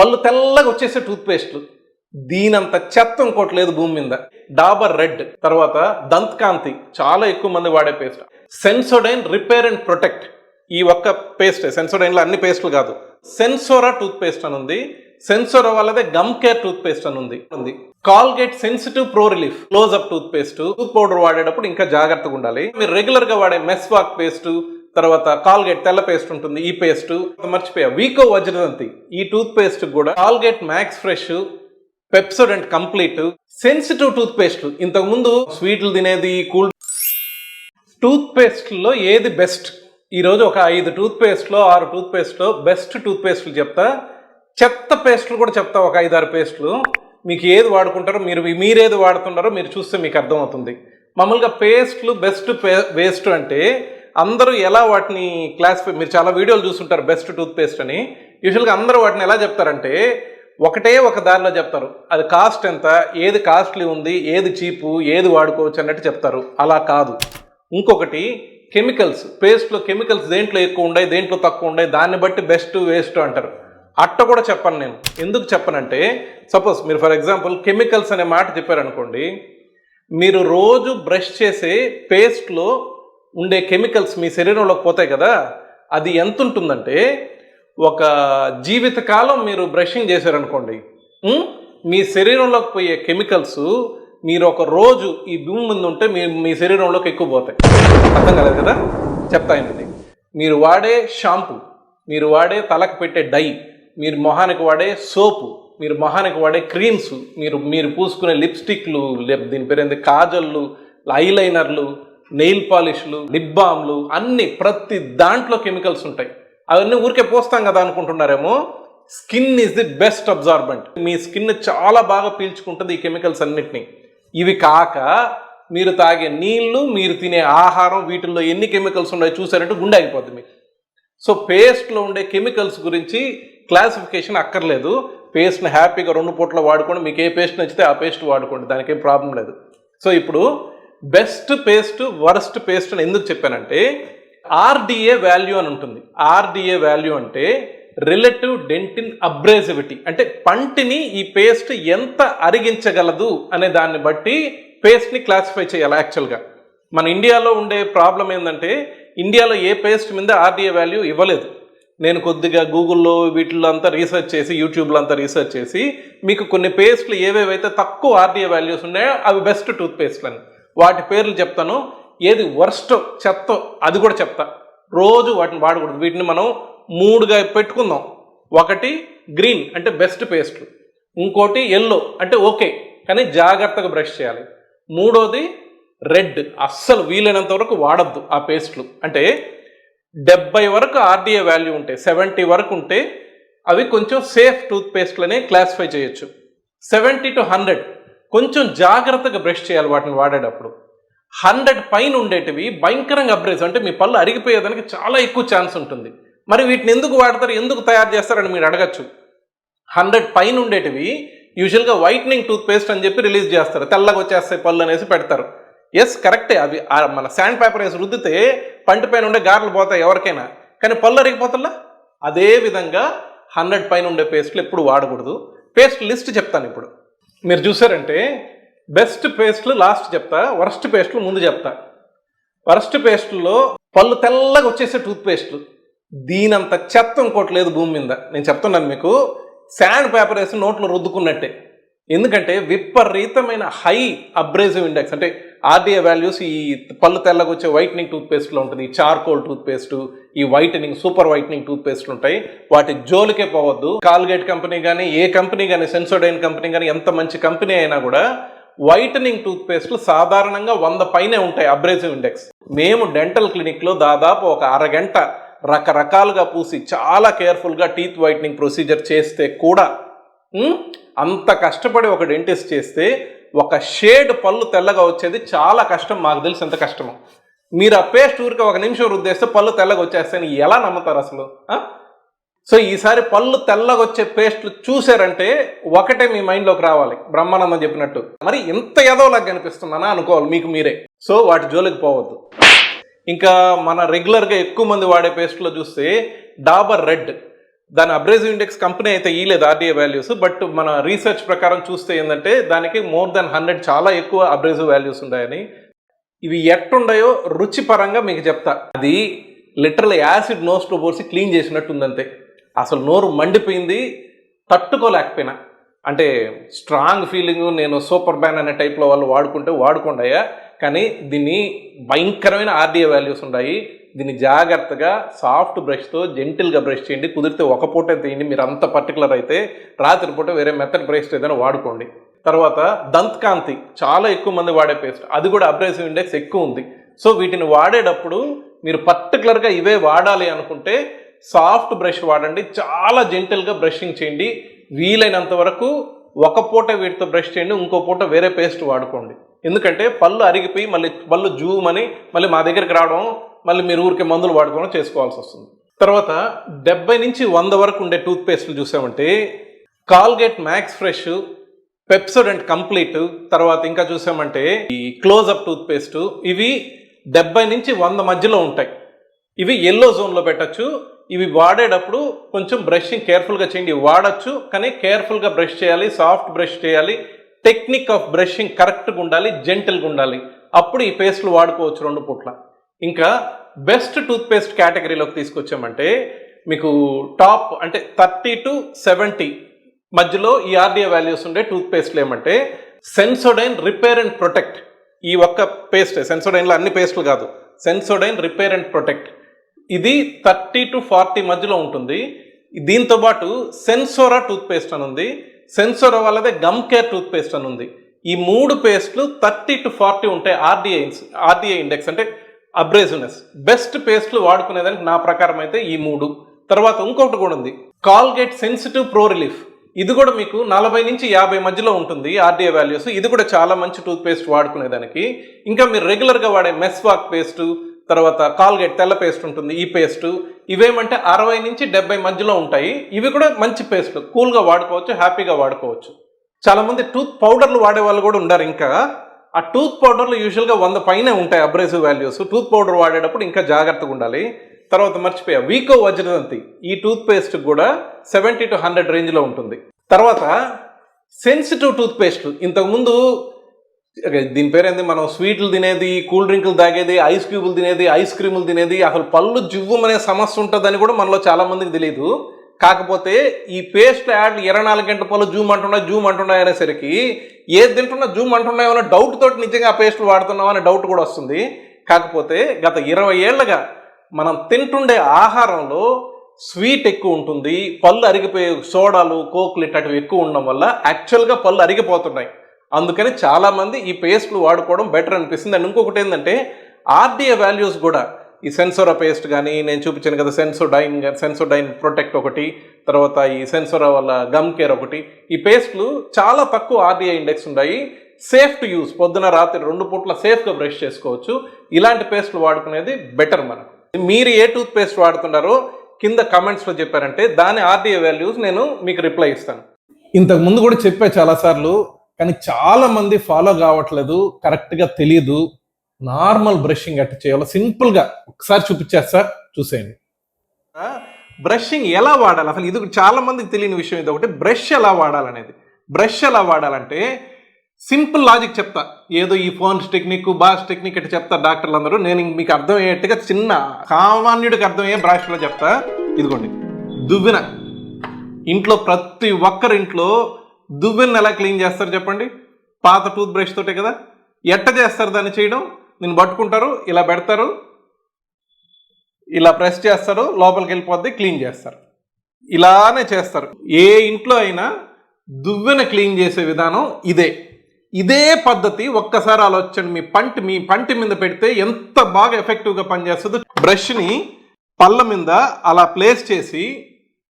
పళ్ళు తెల్లగా వచ్చేసే టూత్పేస్ట్లు. దీనంత చెత్త ఇంకోటి లేదు భూమి మీద. డాబర్ రెడ్ తర్వాత దంత్ కాంతి చాలా ఎక్కువ మంది వాడే paste. Sensodyne repair and protect ఈ ఒక్క పేస్ట్ సెన్సోడైన్లో అన్ని పేస్ట్లు కాదు. సెన్సోరా టూత్ పేస్ట్ అని ఉంది సెన్సోరా వాళ్ళదే గమ్ కేర్ టూత్ పేస్ట్ అని ఉంది. ఉంది Colgate sensitive pro relief close up toothpaste tooth powder వాడేటప్పుడు ఇంకా జాగ్రత్తగా ఉండాలి. మీరు రెగ్యులర్గా వాడే మెస్వాక్ పేస్ట్ తర్వాత కాల్గేట్ తెల్ల పేస్ట్ ఉంటుంది ఈ పేస్ట్ మర్చిపోయా. వీకో వజ్రదంతి ఈ టూత్ పేస్ట్ కూడా Colgate max fresh Pepsodent complete sensitive toothpaste స్వీట్లు తినేది కూల్ టూత్ పేస్ట్లో ఏది బెస్ట్ ఈరోజు ఒక ఐదు టూత్ పేస్ట్లో ఆరు టూత్ పేస్ట్లో బెస్ట్ టూత్ పేస్ట్లు చెప్తా. చెత్త పేస్ట్లు కూడా చెప్తా ఒక ఐదు ఆరు పేస్ట్లు మీకు ఏది వాడుకుంటారో మీరు మీరేది వాడుతున్నారో మీరు చూస్తే మీకు అర్థమవుతుంది. మామూలుగా పేస్ట్లు బెస్ట్ పే వేస్ట్ అంటే అందరూ ఎలా వాటిని క్లాసిఫై మీరు చాలా వీడియోలు చూస్తుంటారు బెస్ట్ టూత్ పేస్ట్ అని. యూజువల్గా అందరూ వాటిని ఎలా చెప్తారంటే ఒకటే ఒక దారిలో చెప్తారు. అది కాస్ట్ ఎంత ఏది కాస్ట్లీ ఉంది ఏది చీపు ఏది వాడుకోవచ్చు అన్నట్టు చెప్తారు. అలా కాదు. ఇంకొకటి కెమికల్స్ పేస్ట్లో కెమికల్స్ దేంట్లో ఎక్కువ ఉన్నాయి దేంట్లో తక్కువ ఉన్నాయి దాన్ని బట్టి బెస్ట్ వేస్ట్ అంటారు. అట్ట కూడా చెప్పను నేను. ఎందుకు చెప్పనంటే సపోజ్ మీరు ఫర్ ఎగ్జాంపుల్ కెమికల్స్ అనే మాట చెప్పారనుకోండి మీరు రోజు బ్రష్ చేసే పేస్ట్లో ఉండే కెమికల్స్ మీ శరీరంలోకి పోతాయి కదా అది ఎంత ఉంటుందంటే ఒక జీవితకాలం మీరు బ్రషింగ్ చేశారనుకోండి మీ శరీరంలోకి పోయే కెమికల్స్ మీరు ఒక రోజు ఈ భూమి ముందు ఉంటే మీ మీ శరీరంలోకి ఎక్కువ పోతాయి. అర్థం కాలేదు కదా? చెప్తాయండి మీరు వాడే షాంపూ మీరు వాడే తలకు పెట్టే డై మీరు మొహానికి వాడే సోపు మీరు మొహానికి వాడే క్రీమ్స్ మీరు మీరు పూసుకునే లిప్స్టిక్లు లేప్ దీని పేరు ఏంది కాజల్లు ఐలైనర్లు నెయిల్ పాలిష్లు లిప్ బామ్లు అన్ని ప్రతి దాంట్లో కెమికల్స్ ఉంటాయి. అవన్నీ ఊరికే పోస్తాం కదా అనుకుంటున్నారేమో? Skin is the best absorbent. Me skin చాలా బాగా పీల్చుకుంటుంది ఈ కెమికల్స్ అన్నిటిని. ఇవి కాక మీరు తాగే నీళ్ళు మీరు తినే ఆహారం వీటిల్లో ఎన్ని కెమికల్స్ ఉన్నాయో చూసారంటే గుండె అయిపోద్ది మీకు. సో పేస్ట్లో ఉండే కెమికల్స్ గురించి క్లాసిఫికేషన్ అక్కర్లేదు. పేస్ట్ని హ్యాపీగా రెండు పూట్ల వాడుకోండి మీకు ఏ పేస్ట్ నచ్చితే ఆ పేస్ట్ వాడుకోండి. దానికి ఏం ప్రాబ్లం లేదు. సో ఇప్పుడు బెస్ట్ పేస్ట్ వరస్ట్ పేస్ట్ అని ఎందుకు చెప్పానంటే ఆర్డిఏ వాల్యూ అని ఉంటుంది. ఆర్డిఏ వాల్యూ అంటే రిలేటివ్ డెంటిన్ అబ్రేసివిటీ అంటే పంటిని ఈ పేస్ట్ ఎంత అరిగించగలదు అనే దాన్ని బట్టి పేస్ట్ని క్లాసిఫై చేయాలి యాక్చువల్గా మన ఇండియాలో ఉండే ప్రాబ్లం ఏంటంటే ఇండియాలో ఏ పేస్ట్ మీద ఆర్డిఏ వాల్యూ ఇవ్వలేదు. నేను కొద్దిగా గూగుల్లో వీటిల్లో అంతా రీసెర్చ్ చేసి యూట్యూబ్లో అంతా రీసెర్చ్ చేసి మీకు కొన్ని పేస్ట్లు ఏవేవైతే తక్కువ ఆర్డిఏ వాల్యూస్ ఉన్నాయో అవి బెస్ట్ టూత్ పేస్ట్లు అని వాటి పేర్లు చెప్తాను. ఏది వర్స్ట్ చెత్త అది కూడా చెప్తా. రోజు వాటిని వాడకూడదు. వీటిని మనం మూడుగా పెట్టుకుందాం. ఒకటి గ్రీన్ అంటే బెస్ట్ పేస్ట్. ఇంకోటి ఎల్లో అంటే ఓకే కానీ జాగ్రత్తగా బ్రష్ చేయాలి. మూడోది రెడ్ అస్సలు వీలైనంత వరకు వాడద్దు ఆ పేస్ట్లు. అంటే డెబ్బై వరకు ఆర్డీఏ వాల్యూ ఉంటే సెవెంటీ వరకు ఉంటే అవి కొంచెం సేఫ్ టూత్ పేస్ట్లనే క్లాసిఫై చేయొచ్చు. సెవెంటీ టు హండ్రెడ్ కొంచెం జాగ్రత్తగా బ్రష్ చేయాలి వాటిని వాడేటప్పుడు. హండ్రెడ్ పైన ఉండేటివి భయంకరంగా అబ్రేజ్ అంటే మీ పళ్ళు అరిగిపోయేదానికి చాలా ఎక్కువ ఛాన్స్ ఉంటుంది. మరి వీటిని ఎందుకు వాడతారు ఎందుకు తయారు చేస్తారని మీరు అడగచ్చు. హండ్రెడ్ పైన ఉండేటివి యూజువల్గా వైట్నింగ్ టూత్ పేస్ట్ అని చెప్పి రిలీజ్ చేస్తారు. తెల్లగా వచ్చేస్తాయి పళ్ళు అనేసి పెడతారు. ఎస్ కరెక్టే అవి మన శాండ్ పేపర్ వేసి రుద్దితే పంట పైన ఉండే గార్లు పోతాయి ఎవరికైనా. కానీ పళ్ళు అరిగిపోతుందా అదే విధంగా హండ్రెడ్ పైన ఉండే పేస్ట్లు ఎప్పుడు వాడకూడదు. పేస్ట్ లిస్ట్ చెప్తాను ఇప్పుడు. మీరు చూసారంటే బెస్ట్ పేస్ట్లు లాస్ట్ చెప్తా వరస్ట్ పేస్ట్లు ముందు చెప్తా. వరస్ట్ పేస్ట్లో పళ్ళు తెల్లగా వచ్చేసే టూత్ పేస్ట్లు దీనంత చెత్త ఇంకోట్లేదు భూమి మీద. నేను చెప్తున్నాను మీకు శాండ్ పేపర్ వేసి నోట్లో రుద్దుకున్నట్టే. ఎందుకంటే విపరీతమైన హై అబ్రేజివ్ ఇండెక్స్ అంటే ఆర్డీఏ వాల్యూస్ ఈ పళ్ళు తెల్లగా వచ్చే వైట్నింగ్ టూత్ పేస్ట్లో ఉంటుంది చార్కోల్ టూత్ పేస్ట్ ఈ వైటనింగ్ సూపర్ వైటనింగ్ టూత్ పేస్ట్లు ఉంటాయి. వాటి జోలికే పోవద్దు. కాల్గేట్ కంపెనీ కానీ ఏ కంపెనీ కానీ సెన్సోడైన్ కంపెనీ కానీ ఎంత మంచి కంపెనీ అయినా కూడా వైటనింగ్ టూత్ పేస్ట్లు సాధారణంగా వంద పైనే ఉంటాయి అబ్రేజివ్ ఇండెక్స్ మేము డెంటల్ క్లినిక్లో దాదాపు ఒక అరగంట రకరకాలుగా పూసి చాలా కేర్ఫుల్గా టీత్ వైటనింగ్ ప్రొసీజర్ చేస్తే కూడా అంత కష్టపడి ఒక డెంటిస్ట్ చేస్తే ఒక షేడ్ పళ్ళు తెల్లగా వచ్చేది చాలా కష్టం మాకు తెలిసి ఎంత కష్టమో. మీరు ఆ పేస్ట్ ఊరికి ఒక నిమిషం రుద్దేస్తే పళ్ళు తెల్లగా వచ్చేస్తాయని ఎలా నమ్ముతారు అసలు? సో ఈసారి పళ్ళు తెల్లగా వచ్చే పేస్ట్లు చూసారంటే ఒకటే మీ మైండ్లోకి రావాలి. బ్రహ్మానందం చెప్పినట్టు. మరి ఇంత ఎదవలాగా కనిపిస్తున్నానా అనుకోవాలి మీకు మీరే. సో వాటి జోలికి పోవద్దు. ఇంకా మన రెగ్యులర్గా ఎక్కువ మంది వాడే పేస్ట్లో చూస్తే డాబర్ రెడ్. దాని అబ్రేజివ్ ఇండెక్స్ కంపెనీ అయితే ఇయలేదు ఆర్డీఏ వాల్యూస్ బట్ మన రీసెర్చ్ ప్రకారం చూస్తే ఏంటంటే దానికి మోర్ దెన్ హండ్రెడ్ చాలా ఎక్కువ అబ్రేజివ్ వాల్యూస్ ఉన్నాయని ఇవి ఎట్టుండయో రుచి పరంగా మీకు చెప్తా. అది లిటరల్ యాసిడ్ నోస్లో పోసి క్లీన్ చేసినట్టు ఉందంతే అసలు నోరు మండిపోయింది తట్టుకోలేకపోయినా. అంటే స్ట్రాంగ్ ఫీలింగ్ నేను సూపర్ బ్యాన్ అనే టైప్లో వాళ్ళు వాడుకుంటే వాడుకుంటాయా కానీ దీన్ని భయంకరమైన ఆర్డీఏ వాల్యూస్ ఉన్నాయి దీన్ని జాగ్రత్తగా సాఫ్ట్ బ్రష్తో జెంటిల్గా బ్రష్ చేయండి. కుదిరితే ఒక పూట తీయండి మీరు అంత పర్టికులర్ అయితే రాత్రి పూట వేరే మెథడ్ బ్రష్ ఏదైనా వాడుకోండి. తర్వాత దంత్కాంతి చాలా ఎక్కువ మంది వాడే పేస్ట్. అది కూడా అబ్రేసివ్ ఇండెక్స్ ఎక్కువ ఉంది. సో వీటిని వాడేటప్పుడు మీరు పర్టికులర్గా ఇవే వాడాలి అనుకుంటే సాఫ్ట్ బ్రష్ వాడండి. చాలా జెంటల్గా బ్రషింగ్ చేయండి. వీలైనంత వరకు ఒక పూట వీటితో బ్రష్ చేయండి. ఇంకో పూట వేరే పేస్ట్ వాడుకోండి. ఎందుకంటే పళ్ళు అరిగిపోయి మళ్ళీ పళ్ళు జూమని మళ్ళీ మా దగ్గరికి రావడం మళ్ళీ మీరు ఊరికే మందులు వాడుకోవడం చేసుకోవాల్సి వస్తుంది. తర్వాత డెబ్బై నుంచి వంద వరకు ఉండే టూత్ పేస్ట్లు చూసామంటే Colgate max fresh Pepsodent complete తర్వాత ఇంకా చూసామంటే ఈ క్లోజ్అప్ టూత్ పేస్ట్ ఇవి డెబ్బై నుంచి వంద మధ్యలో ఉంటాయి. ఇవి ఎల్లో జోన్లో పెట్టచ్చు. ఇవి వాడేటప్పుడు కొంచెం బ్రషింగ్ కేర్ఫుల్గా చేయండి. వాడచ్చు కానీ కేర్ఫుల్గా బ్రష్ చేయాలి సాఫ్ట్ బ్రష్ చేయాలి. టెక్నిక్ ఆఫ్ బ్రషింగ్ కరెక్ట్గా ఉండాలి జెంటిల్గా ఉండాలి. అప్పుడు ఈ పేస్ట్లు వాడుకోవచ్చు రెండు పూట్ల. ఇంకా బెస్ట్ టూత్ పేస్ట్ కేటగిరీలోకి తీసుకొచ్చామంటే మీకు టాప్ అంటే థర్టీ టు సెవెంటీ మధ్యలో ఈ ఆర్డిఏ వాల్యూస్ ఉండే టూత్ పేస్ట్లు ఏమంటే సెన్సోడైన్ రిపేర్ అండ్ ప్రొటెక్ట్ ఈ ఒక్క పేస్ట్ సెన్సోడైన్లో అన్ని పేస్ట్లు కాదు. సెన్సోడైన్ రిపేర్ అండ్ ప్రొటెక్ట్ ఇది థర్టీ టు ఫార్టీ మధ్యలో ఉంటుంది. దీంతో పాటు సెన్సోరా టూత్ పేస్ట్ అని ఉంది. సెన్సోరా వాళ్ళదే గమ్ కేర్ టూత్ పేస్ట్ అని ఉంది. ఈ మూడు పేస్ట్లు థర్టీ టు ఫార్టీ ఉంటాయి ఆర్డీఐ ఆర్డీఐ ఇండెక్స్ అంటే అబ్రేజివ్నెస్ బెస్ట్ పేస్ట్లు వాడుకునేదానికి నా ప్రకారం అయితే ఈ మూడు. తర్వాత ఇంకొకటి కూడా ఉంది. కాల్గేట్ సెన్సిటివ్ ప్రో రిలీఫ్ ఇది కూడా మీకు నలభై నుంచి యాభై మధ్యలో ఉంటుంది ఆర్డీఏ వాల్యూస్ ఇది కూడా చాలా మంచి టూత్ పేస్ట్ వాడుకునేదానికి. ఇంకా మీరు రెగ్యులర్గా వాడే మెస్వాక్ పేస్ట్ తర్వాత కాల్గేట్ తెల్ల పేస్ట్ ఉంటుంది ఈ పేస్ట్ ఇవేమంటే అరవై నుంచి డెబ్బై మధ్యలో ఉంటాయి. ఇవి కూడా మంచి పేస్ట్ కూల్గా వాడుకోవచ్చు హ్యాపీగా వాడుకోవచ్చు. చాలామంది టూత్ పౌడర్లు వాడే వాళ్ళు కూడా ఉన్నారు ఇంకా. ఆ టూత్ పౌడర్లు యూజువల్గా వంద పైనే ఉంటాయి అబ్రేసివ్ వాల్యూస్ టూత్ పౌడర్ వాడేటప్పుడు ఇంకా జాగ్రత్తగా ఉండాలి. తర్వాత మర్చిపోయా. వీకో వజ్రదంతి ఈ టూత్ పేస్ట్ కూడా సెవెంటీ టు హండ్రెడ్ రేంజ్లో ఉంటుంది. తర్వాత సెన్సిటివ్ టూత్ పేస్ట్ ఇంతకుముందు దీని పేరు మనం స్వీట్లు తినేది కూల్ డ్రింకులు తాగేది ఐస్ క్యూబులు తినేది ఐస్ క్రీములు తినేది అసలు పళ్ళు జివ్వమనే సమస్య ఉంటుందని కూడా మనలో చాలామందికి తెలియదు కాకపోతే ఈ పేస్ట్ యాడ్ ఇరవై నాలుగు గంటల పళ్ళు జూమ్ అంటున్నాయి జూమ్ అంటున్నాయి అనేసరికి ఏది తింటున్నా జూమ్ అంటున్నాయో అనే డౌట్ తోటి నిజంగా ఆ పేస్ట్లు వాడుతున్నాం అనే డౌట్ కూడా వస్తుంది. కాకపోతే గత ఇరవై ఏళ్ళగా మనం తింటుండే ఆహారంలో స్వీట్ ఎక్కువ ఉంటుంది పళ్ళు అరిగిపోయే సోడాలు కోకులు ఇట్లాంటివి ఎక్కువ ఉండడం వల్ల యాక్చువల్గా పళ్ళు అరిగిపోతున్నాయి. అందుకని చాలామంది ఈ పేస్ట్లు వాడుకోవడం బెటర్ అనిపిస్తుంది. అండ్ ఇంకొకటి ఏంటంటే ఆర్డీఏ వాల్యూస్ కూడా. ఈ సెన్సోరా పేస్ట్ కానీ నేను చూపించాను కదా సెన్సోడైన్ సెన్సోడైన్ ప్రొటెక్ట్ ఒకటి తర్వాత ఈ సెన్సోరా వల్ల గమ్ కేర్ ఒకటి. ఈ పేస్ట్లు చాలా తక్కువ ఆర్డీఐ ఇండెక్స్ ఉన్నాయి సేఫ్ టు యూస్. పొద్దున రాత్రి రెండు పూట్ల సేఫ్గా బ్రష్ చేసుకోవచ్చు. ఇలాంటి పేస్ట్లు వాడుకునేది బెటర్ మనకు. మీరు ఏ టూత్ పేస్ట్ వాడుతున్నారో కింద కమెంట్స్లో చెప్పారంటే దాని ఆర్డీఏ వాల్యూస్ నేను మీకు రిప్లై ఇస్తాను. ఇంతకు ముందు కూడా చెప్పా చాలాసార్లు కానీ చాలా మంది ఫాలో కావట్లేదు కరెక్ట్గా తెలియదు నార్మల్ బ్రషింగ్ అట్ట చేయాలి సింపుల్గా ఒకసారి చూపించేస్తా చూసేయండి. బ్రషింగ్ ఎలా వాడాలి? అసలు ఇది చాలా మందికి తెలియని విషయం ఇది ఒకటి బ్రష్ ఎలా వాడాలనేది. బ్రష్ ఎలా వాడాలంటే సింపుల్ లాజిక్ చెప్తా. ఏదో ఈ ఫోన్స్ టెక్నిక్ బాస్ టెక్నిక్ అంటే చెప్తా డాక్టర్లు అందరూ నేను ఇంక మీకు అర్థమయ్యేట్టుగా చిన్న సామాన్యుడికి అర్థమయ్యే భాషలో చెప్తా. ఇదిగోండి. దువ్వెన. ఇంట్లో ప్రతి ఒక్కరింట్లో దువ్వెన ఎలా క్లీన్ చేస్తారు చెప్పండి? పాత టూత్ బ్రష్ తోటే కదా? ఎట్ట చేస్తారు దాన్ని చేయడం? నేను పట్టుకుంటారు ఇలా పెడతారు ఇలా ప్రెస్ చేస్తారు లోపలికి వెళ్ళిపోద్ది క్లీన్ చేస్తారు. ఇలానే చేస్తారు. ఏ ఇంట్లో అయినా దువ్వెన క్లీన్ చేసే విధానం ఇదే. ఇదే పద్ధతి ఒక్కసారి ఆలోచించండి. మీ పంట మీ పంటి మీద పెడితే ఎంత బాగా ఎఫెక్టివ్గా పనిచేస్తుందో. బ్రష్ని పళ్ళ మీద అలా ప్లేస్ చేసి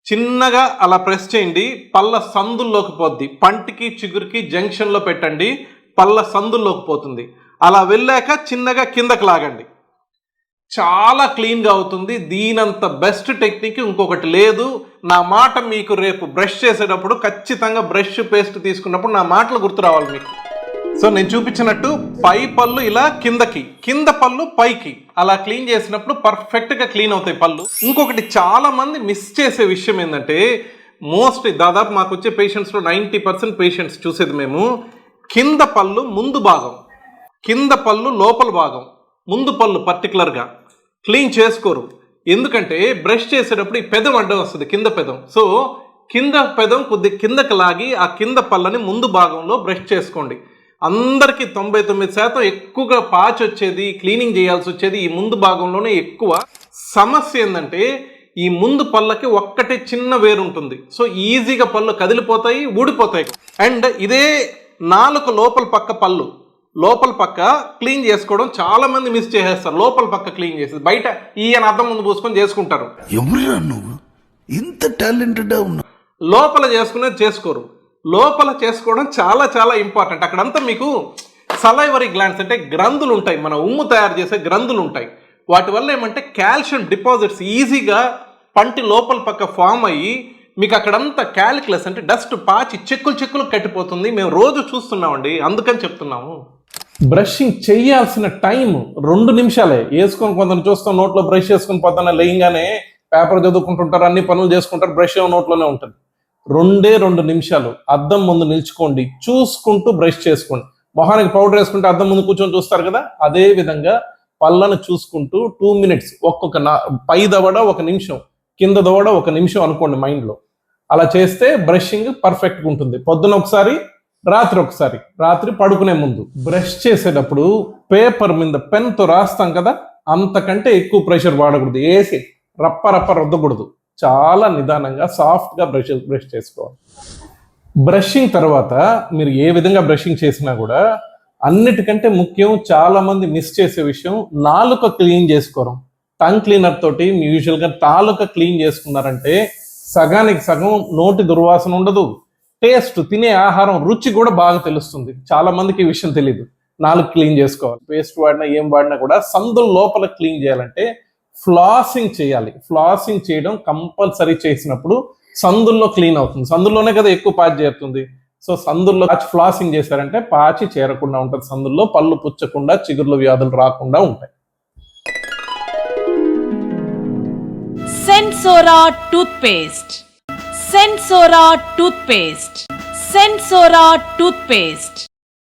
చిన్నగా అలా ప్రెస్ చేయండి. పళ్ళ సందుల్లోకి పోద్ది. పంటికి చిగురికి జంక్షన్లో పెట్టండి. పళ్ళ సందుల్లోకి పోతుంది. అలా వెళ్ళాక చిన్నగా కిందకి లాగండి. చాలా క్లీన్గా అవుతుంది. దీనంత బెస్ట్ టెక్నిక్ ఇంకొకటి లేదు. నా మాట మీకు రేపు బ్రష్ చేసేటప్పుడు ఖచ్చితంగా బ్రష్ పేస్ట్ తీసుకున్నప్పుడు నా మాటలు గుర్తు రావాలి మీకు. సో నేను చూపించినట్టు పై పళ్ళు ఇలా కిందకి కింద పళ్ళు పైకి. అలా క్లీన్ చేసినప్పుడు పర్ఫెక్ట్గా క్లీన్ అవుతాయి పళ్ళు. ఇంకొకటి చాలా మంది మిస్ చేసే విషయం ఏంటంటే మోస్ట్ దాదాపు మాకు వచ్చే పేషెంట్స్లో నైంటీ పర్సెంట్ పేషెంట్స్ చూసేది మేము కింద పళ్ళు ముందు భాగం కింద పళ్ళు లోపల భాగం ముందు పళ్ళు పర్టికులర్గా క్లీన్ చేసుకోరు. ఎందుకంటే బ్రష్ చేసేటప్పుడు ఈ పెదం అడ్డం వస్తుంది కింద పెదం. సో కింద పెదం కొద్ది కిందకి లాగి ఆ కింద పళ్ళని ముందు భాగంలో బ్రష్ చేసుకోండి. అందరికీ తొంభై తొమ్మిది శాతం ఎక్కువగా పాచి వచ్చేది క్లీనింగ్ చేయాల్సి వచ్చేది ఈ ముందు భాగంలోనే ఎక్కువ. సమస్య ఏంటంటే ఈ ముందు పళ్ళకి ఒక్కటే చిన్న వేరు ఉంటుంది సో ఈజీగా పళ్ళు కదిలిపోతాయి ఊడిపోతాయి. అండ్ ఇదే నాలుక లోపల పక్క పళ్ళు. లోపల పక్క క్లీన్ చేసుకోవడం చాలా మంది మిస్ చేసేస్తారు. లోపల పక్క క్లీన్ చేసేది. బయట ఈయన అద్దం ముందు పూసుకొని చేసుకుంటారు. ఎవరురా నువ్వు? ఇంత టాలెంటెడ్ లోపల చేసుకునేది చేసుకోరు. లోపల చేసుకోవడం చాలా చాలా ఇంపార్టెంట్ అక్కడంతా మీకు సలైవరీ గ్లాండ్స్ అంటే గ్రంథులు ఉంటాయి మన ఉమ్ము తయారు చేసే గ్రంథులు ఉంటాయి వాటి వల్ల ఏమంటే కాల్షియం డిపాజిట్స్ ఈజీగా పంటి లోపల పక్క ఫామ్ అయ్యి మీకు అక్కడంతా క్యాలిక్యులస్ అంటే డస్ట్ పాచి చెక్కులు చెక్కులు కట్టిపోతుంది. మేము రోజు చూస్తున్నామండి. అందుకని చెప్తున్నాము. బ్రషింగ్ చేయాల్సిన టైం రెండు నిమిషాలే. వేసుకొని కొందరు చూస్తాం నోట్లో బ్రష్ చేసుకుని పొద్దున్న లేయంగానే పేపర్ చదువుకుంటుంటారు అన్ని పనులు చేసుకుంటారు బ్రష్ నోట్లోనే ఉంటుంది. రెండే రెండు నిమిషాలు. అద్దం ముందు నిల్చుకోండి. చూసుకుంటూ బ్రష్ చేసుకోండి. మొహానికి పౌడర్ వేసుకుంటే అద్దం ముందు కూర్చొని చూస్తారు కదా? అదే విధంగా పళ్ళను చూసుకుంటూ టూ మినిట్స్ ఒక్కొక్క నా పై దవడ ఒక నిమిషం కింద దవడ ఒక నిమిషం అనుకోండి మైండ్లో అలా చేస్తే బ్రషింగ్ పర్ఫెక్ట్గా ఉంటుంది. పొద్దున ఒకసారి రాత్రి ఒకసారి. రాత్రి పడుకునే ముందు. బ్రష్ చేసేటప్పుడు పేపర్ మీద పెన్తో రాస్తాం కదా? అంతకంటే ఎక్కువ ప్రెషర్ వాడకూడదు. వేసి రప్ప రప్ప రుద్దకూడదు. చాలా నిదానంగా సాఫ్ట్గా బ్రష్ బ్రష్ చేసుకోవాలి. బ్రషింగ్ తర్వాత మీరు ఏ విధంగా బ్రషింగ్ చేసినా కూడా అన్నిటికంటే ముఖ్యం చాలామంది మిస్ చేసే విషయం నాలుక క్లీన్ చేసుకోవడం. టంగ్ క్లీనర్ తోటి మీ యూజువల్గా నాలుక క్లీన్ చేసుకున్నారంటే సగానికి సగం నోటి దుర్వాసన ఉండదు. టేస్ట్ తినే ఆహారం రుచి కూడా బాగా తెలుస్తుంది. చాలా మందికి ఈ విషయం తెలియదు నాలుగు క్లీన్ చేసుకోవాలి. పేస్ట్ వాడినా ఏం వాడినా కూడా సందుల లోపల క్లీన్ చేయాలంటే ఫ్లాసింగ్ చేయాలి. ఫ్లాసింగ్ చేయడం కంపల్సరీ చేసినప్పుడు సందుల్లో క్లీన్ అవుతుంది. సందుల్లోనే కదా ఎక్కువ పాచి చేరుతుంది. సో సందుల్లో పాచి ఫ్లాసింగ్ చేశారంటే పాచి చేరకుండా ఉంటుంది. సందుల్లో పళ్ళు పుచ్చకుండా చిగుర్లు వ్యాధులు రాకుండా ఉంటాయి. Sensora toothpaste. Sensora toothpaste. Sensora toothpaste.